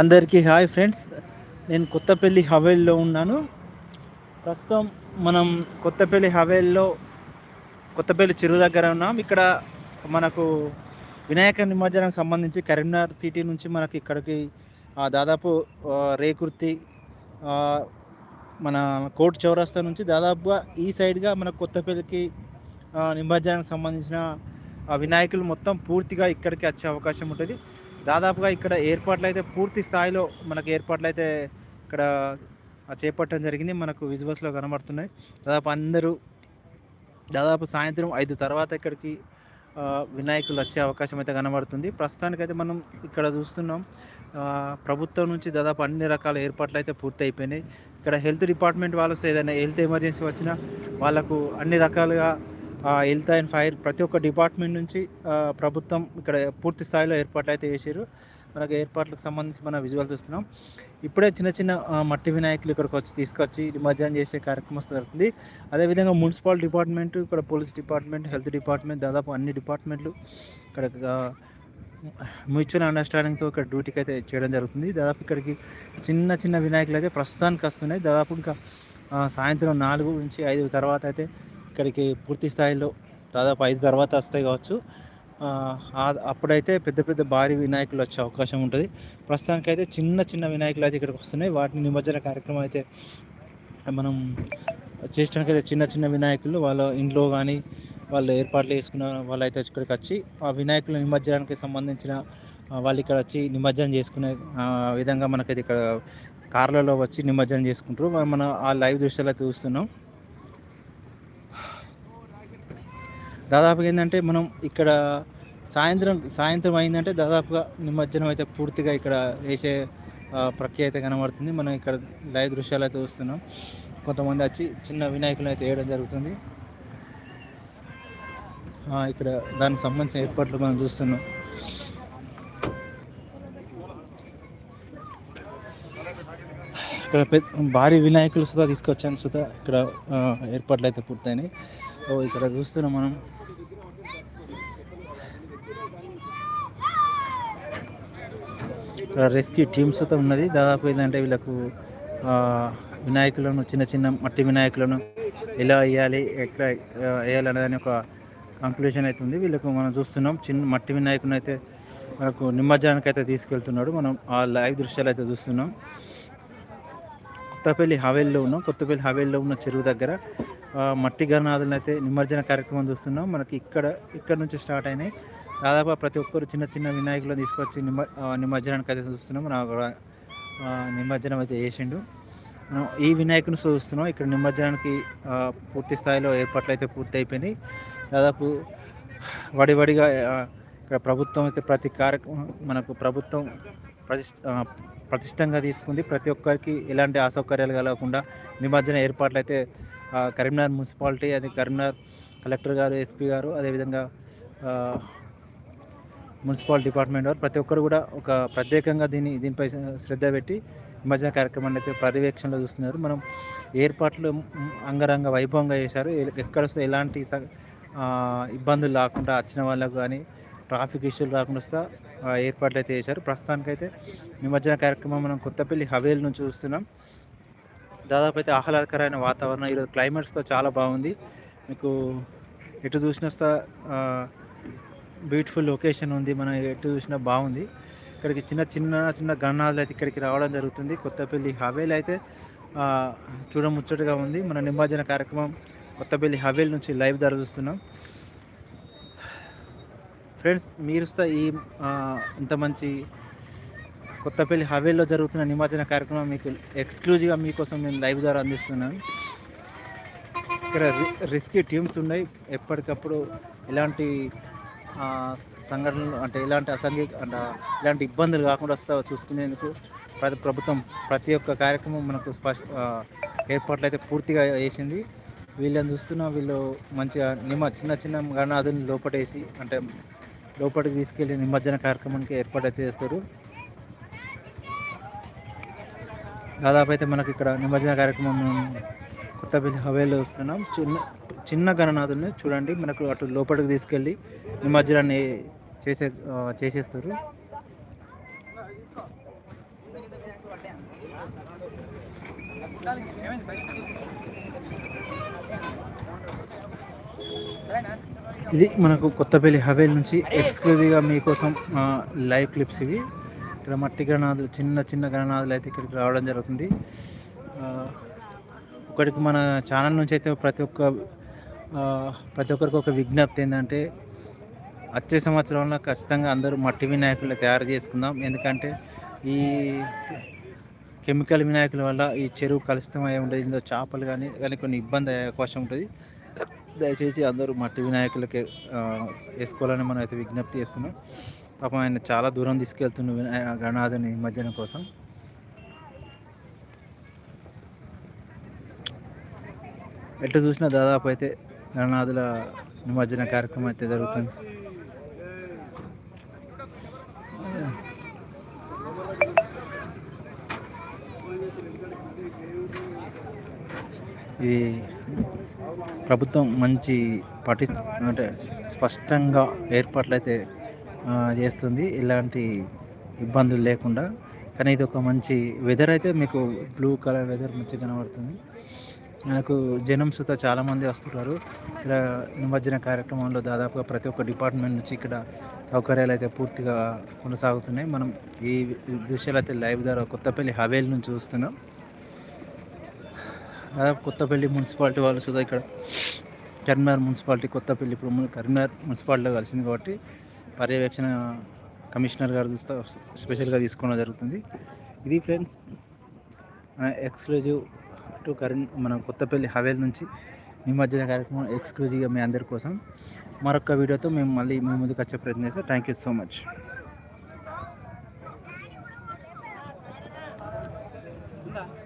అందరికీ hi friends. నేను కొత్తపల్లి హవేల్లో ఉన్నాను. ప్రస్తుతం మనం కొత్తపల్లి హవేల్లో కొత్తపల్లి చెరువు దగ్గర ఉన్నాం. ఇక్కడ మనకు వినాయక నిమజ్జనానికి సంబంధించి కరీంనగర్ సిటీ నుంచి మనకి ఇక్కడికి దాదాపు రేకుర్తి మన కోర్టు చౌరస్తా నుంచి దాదాపుగా ఈ సైడ్గా మన కొత్తపల్లికి నిమజ్జనానికి సంబంధించిన వినాయకులు మొత్తం పూర్తిగా ఇక్కడికి వచ్చే అవకాశం ఉంటుంది. దాదాపుగా ఇక్కడ ఏర్పాట్లు అయితే పూర్తి స్థాయిలో మనకు ఏర్పాట్లు అయితే ఇక్కడ చేపట్టడం జరిగింది. మనకు విజువల్స్లో కనబడుతున్నాయి. దాదాపు అందరూ దాదాపు సాయంత్రం ఐదు తర్వాత ఇక్కడికి వినాయకులు వచ్చే అవకాశం అయితే కనబడుతుంది. ప్రస్తుతానికైతే మనం ఇక్కడ చూస్తున్నాం. ప్రభుత్వం నుంచి దాదాపు అన్ని రకాల ఏర్పాట్లు అయితే పూర్తి అయిపోయినాయి ఇక్కడ హెల్త్ డిపార్ట్మెంట్ వాళ్ళు ఏదైనా హెల్త్ ఎమర్జెన్సీ వచ్చినా వాళ్ళకు అన్ని రకాలుగా హెల్త్ అండ్ ఫైర్ ప్రతి ఒక్క డిపార్ట్మెంట్ నుంచి ప్రభుత్వం ఇక్కడ పూర్తి స్థాయిలో ఏర్పాట్లు అయితే చేశారు. మనకు ఏర్పాట్లకు సంబంధించి మనం విజువల్స్ చూస్తున్నాం. ఇప్పుడే చిన్న చిన్న మట్టి వినాయకులు ఇక్కడికి వచ్చి తీసుకొచ్చి నిమజ్జనం చేసే కార్యక్రమం జరుగుతుంది. అదేవిధంగా మున్సిపల్ డిపార్ట్మెంట్ ఇక్కడ పోలీస్ డిపార్ట్మెంట్ హెల్త్ డిపార్ట్మెంట్ దాదాపు అన్ని డిపార్ట్మెంట్లు ఇక్కడ మ్యూచువల్ అండర్స్టాండింగ్తో ఇక్కడ డ్యూటీకి అయితే చేయడం జరుగుతుంది. దాదాపు ఇక్కడికి చిన్న చిన్న వినాయకులు అయితే ప్రస్తుతానికి వస్తున్నాయి. దాదాపు ఇంకా సాయంత్రం నాలుగు నుంచి ఐదు తర్వాత అయితే ఇక్కడికి పూర్తి స్థాయిలో దాదాపు ఐదు తర్వాత వస్తాయి కావచ్చు. అప్పుడైతే పెద్ద పెద్ద భారీ వినాయకులు వచ్చే అవకాశం ఉంటుంది. ప్రస్తుతానికి అయితే చిన్న చిన్న వినాయకులు అయితే ఇక్కడికి వస్తున్నాయి. వాటిని నిమజ్జన కార్యక్రమం అయితే మనం చేసడానికి అయితే చిన్న చిన్న వినాయకులు వాళ్ళ ఇంట్లో కానీ వాళ్ళు ఏర్పాట్లు చేసుకున్న వాళ్ళు అయితే ఇక్కడికి వచ్చి ఆ వినాయకుల నిమజ్జనానికి సంబంధించిన వాళ్ళు ఇక్కడ వచ్చి నిమజ్జనం చేసుకునే విధంగా మనకైతే ఇక్కడ కార్లలో వచ్చి నిమజ్జనం చేసుకుంటారు. మనం ఆ లైవ్ దృశ్యాలు అయితే చూస్తున్నాం. దాదాపుగా ఏంటంటే మనం ఇక్కడ సాయంత్రం సాయంత్రం అయిందంటే దాదాపుగా నిమజ్జనం అయితే పూర్తిగా ఇక్కడ వేసే ప్రక్రియ అయితే కనబడుతుంది. మనం ఇక్కడ లైవ్ దృశ్యాలు అయితే చూస్తున్నాం. కొంతమంది వచ్చి చిన్న వినాయకులు అయితే వేయడం జరుగుతుంది. ఇక్కడ దానికి సంబంధించిన ఏర్పాట్లు మనం చూస్తున్నాం. ఇక్కడ భారీ వినాయకులు సుధా తీసుకొచ్చాను సుధా ఇక్కడ ఏర్పాట్లు అయితే పూర్తయినాయి. ఓ ఇక్కడ చూస్తున్నాం మనం. రెస్క్యూ టీమ్స్తో ఉన్నది. దాదాపు ఏంటంటే వీళ్ళకు వినాయకులను చిన్న చిన్న మట్టి వినాయకులను ఎలా వేయాలి ఎక్కడ వేయాలనేదని అనేది ఒక అయితే అవుతుంది వీళ్ళకు మనం చూస్తున్నాం. చిన్న మట్టి వినాయకుని అయితే మనకు నిమజ్జనానికి అయితే తీసుకెళ్తున్నాడు. మనం ఆ లైవ్ దృశ్యాలు అయితే చూస్తున్నాం. కొత్తపల్లి హవేల్లో ఉన్నాం. కొత్తపల్లి హవేల్లో ఉన్న చెరువు దగ్గర మట్టి గణనాథులను అయితే నిమజ్జన కార్యక్రమం చూస్తున్నాం. మనకి ఇక్కడ ఇక్కడ నుంచి స్టార్ట్ అయినాయి. దాదాపు ప్రతి ఒక్కరు చిన్న చిన్న వినాయకులను తీసుకొచ్చి నిమ నిమజ్జనానికి అయితే చూస్తున్నాం. మన నిమజ్జనం అయితే చేసిండు. మనం ఈ వినాయకుని చూస్తున్నాం. ఇక్కడ నిమజ్జనానికి పూర్తి స్థాయిలో ఏర్పాట్లు అయితే పూర్తి అయిపోయినాయి. దాదాపు వడివడిగా ఇక్కడ ప్రభుత్వం అయితే ప్రతి కార్యక్రమం మనకు ప్రభుత్వం ప్రతిష్ట ప్రతిష్టంగా తీసుకుంది. ప్రతి ఒక్కరికి ఎలాంటి అసౌకర్యాలు కలగకుండా నిమజ్జన ఏర్పాట్లు అయితే కరీంనగర్ మున్సిపాలిటీ అది కరీంనగర్ కలెక్టర్ గారు ఎస్పీ గారు అదేవిధంగా మున్సిపల్ డిపార్ట్మెంట్ వారు ప్రతి ఒక్కరు కూడా ఒక ప్రత్యేకంగా దీన్ని దీనిపై శ్రద్ధ పెట్టి నిమజ్జన కార్యక్రమాన్ని అయితే పర్యవేక్షణలో చూస్తున్నారు. మనం ఏర్పాట్లు అంగరంగ వైభవంగా చేశారు. ఎక్కడ ఎలాంటి ఇబ్బందులు లేకుండా వచ్చిన వాళ్ళకు కానీ ట్రాఫిక్ ఇష్యూలు రాకుండా వస్తా ఏర్పాట్లు అయితే చేశారు. ప్రస్తుతానికైతే నిమజ్జన కార్యక్రమం మనం కొత్తపల్లి హవేల్ నుంచి చూస్తున్నాం. దాదాపు అయితే ఆహ్లాదకరమైన వాతావరణం. ఈరోజు క్లైమేట్స్తో చాలా బాగుంది. మీకు ఎటు చూసిన బ్యూటిఫుల్ లొకేషన్ ఉంది. మనం ఎటు చూసినా బాగుంది. ఇక్కడికి చిన్న చిన్న చిన్న గన్నాలు అయితే ఇక్కడికి రావడం జరుగుతుంది. కొత్తపల్లి హవేలి అయితే చూడముచ్చటగా ఉంది. మన నిమజ్జన కార్యక్రమం కొత్తపల్లి హవేల్ నుంచి లైవ్ ధర చూస్తున్నాం. ఫ్రెండ్స్ మీరు ఈ ఇంత మంచి కొత్తపల్లి హవేలీలో జరుగుతున్న నిమజ్జన కార్యక్రమం మీకు ఎక్స్క్లూజివ్గా మీకోసం నేను లైవ్ ద్వారా అందిస్తున్నాను. ఇక్కడ రిస్కీ టీమ్స్ ఉన్నాయి. ఎప్పటికప్పుడు ఎలాంటి సంఘటనలు అంటే ఎలాంటి అసంఘిక అంటే ఇలాంటి ఇబ్బందులు కాకుండా వస్తా చూసుకునేందుకు ప్రతి ప్రభుత్వం ప్రతి ఒక్క కార్యక్రమం మనకు స్పష్ట ఏర్పాట్లు అయితే పూర్తిగా వేసింది వీళ్ళని చూస్తున్న వీళ్ళు మంచిగా నిమ చిన్న చిన్న గణాదుని లోపటేసి అంటే లోపలికి తీసుకెళ్ళి నిమజ్జన కార్యక్రమానికి ఏర్పాటు చేస్తారు. దాదాపు అయితే మనకి ఇక్కడ నిమజ్జన కార్యక్రమం కొత్తపల్లి హవేలో వస్తున్నాం. చిన్న చిన్న గణనాథుని చూడండి. మనకు అటు లోపలికి తీసుకెళ్ళి నిమజ్జనాన్ని చేసే చేసేస్తారు. ఇది మనకు కొత్తపల్లి హవేల్ నుంచి ఎక్స్క్లూజివ్గా మీకోసం లైవ్ క్లిప్స్ ఇవి. ఇక్కడ మట్టి గణనాథులు చిన్న చిన్న గణనాథులు అయితే ఇక్కడికి రావడం జరుగుతుంది. ఒకటికి మన ఛానల్ నుంచి అయితే ప్రతి ఒక్క ప్రతి ఒక్కరికి ఒక విజ్ఞప్తి ఏంటంటే వచ్చే సంవత్సరంలో ఖచ్చితంగా అందరూ మట్టి వినాయకులు తయారు చేసుకుందాం. ఎందుకంటే ఈ కెమికల్ వినాయకుల వల్ల ఈ చెరువు కలుషితం అయి ఉండేది. ఇందులో చేపలు కానీ కానీ కొన్ని ఇబ్బంది అయ్యే అవకాశం ఉంటుంది. దయచేసి అందరూ మట్టి వినాయకులకి వేసుకోవాలని మనం అయితే విజ్ఞప్తి చేస్తున్నాం. పాపం ఆయన చాలా దూరం తీసుకెళ్తుండు వినాయ గణనాథుని నిమజ్జనం కోసం. ఎట్లా చూసినా దాదాపు అయితే గణనాథుల నిమజ్జన కార్యక్రమం అయితే జరుగుతుంది. ఇది ప్రభుత్వం మంచి పటి అంటే స్పష్టంగా ఏర్పాట్లు అయితే చేస్తుంది. ఎలాంటి ఇబ్బందులు లేకుండా. కానీ ఇది ఒక మంచి వెదర్ అయితే మీకు బ్లూ కలర్ వెదర్ మంచిగా కనబడుతుంది. నాకు జనం సుత చాలామంది వస్తున్నారు. ఇలా నిమజ్జన కార్యక్రమంలో దాదాపుగా ప్రతి ఒక్క డిపార్ట్మెంట్ నుంచి ఇక్కడ సౌకర్యాలు అయితే పూర్తిగా కొనసాగుతున్నాయి. మనం ఈ దృశ్యాలు అయితే లైవ్ ద్వారా కొత్తపల్లి హవేలీ నుంచి చూస్తున్నాం. దాదాపు కొత్తపల్లి మున్సిపాలిటీ వాళ్ళు సుధా ఇక్కడ కరీంనగర్ మున్సిపాలిటీ కొత్తపల్లి ఇప్పుడు కరీంనగర్ మున్సిపాలిటీలో కలిసింది కాబట్టి పర్యవేక్షణ కమిషనర్ గారు చూస్తే స్పెషల్గా తీసుకోవడం జరుగుతుంది. ఇది ఫ్రెండ్స్ ఎక్స్క్లూజివ్ టు కరీం మన కొత్తపల్లి హవేల్ నుంచి నిమజ్జన కార్యక్రమం ఎక్స్క్లూజివ్గా మీ అందరి కోసం. మరొక వీడియోతో మేము మళ్ళీ మీ ముందుకు వచ్చే ప్రయత్నం చేస్తాం. Thank you so much Thank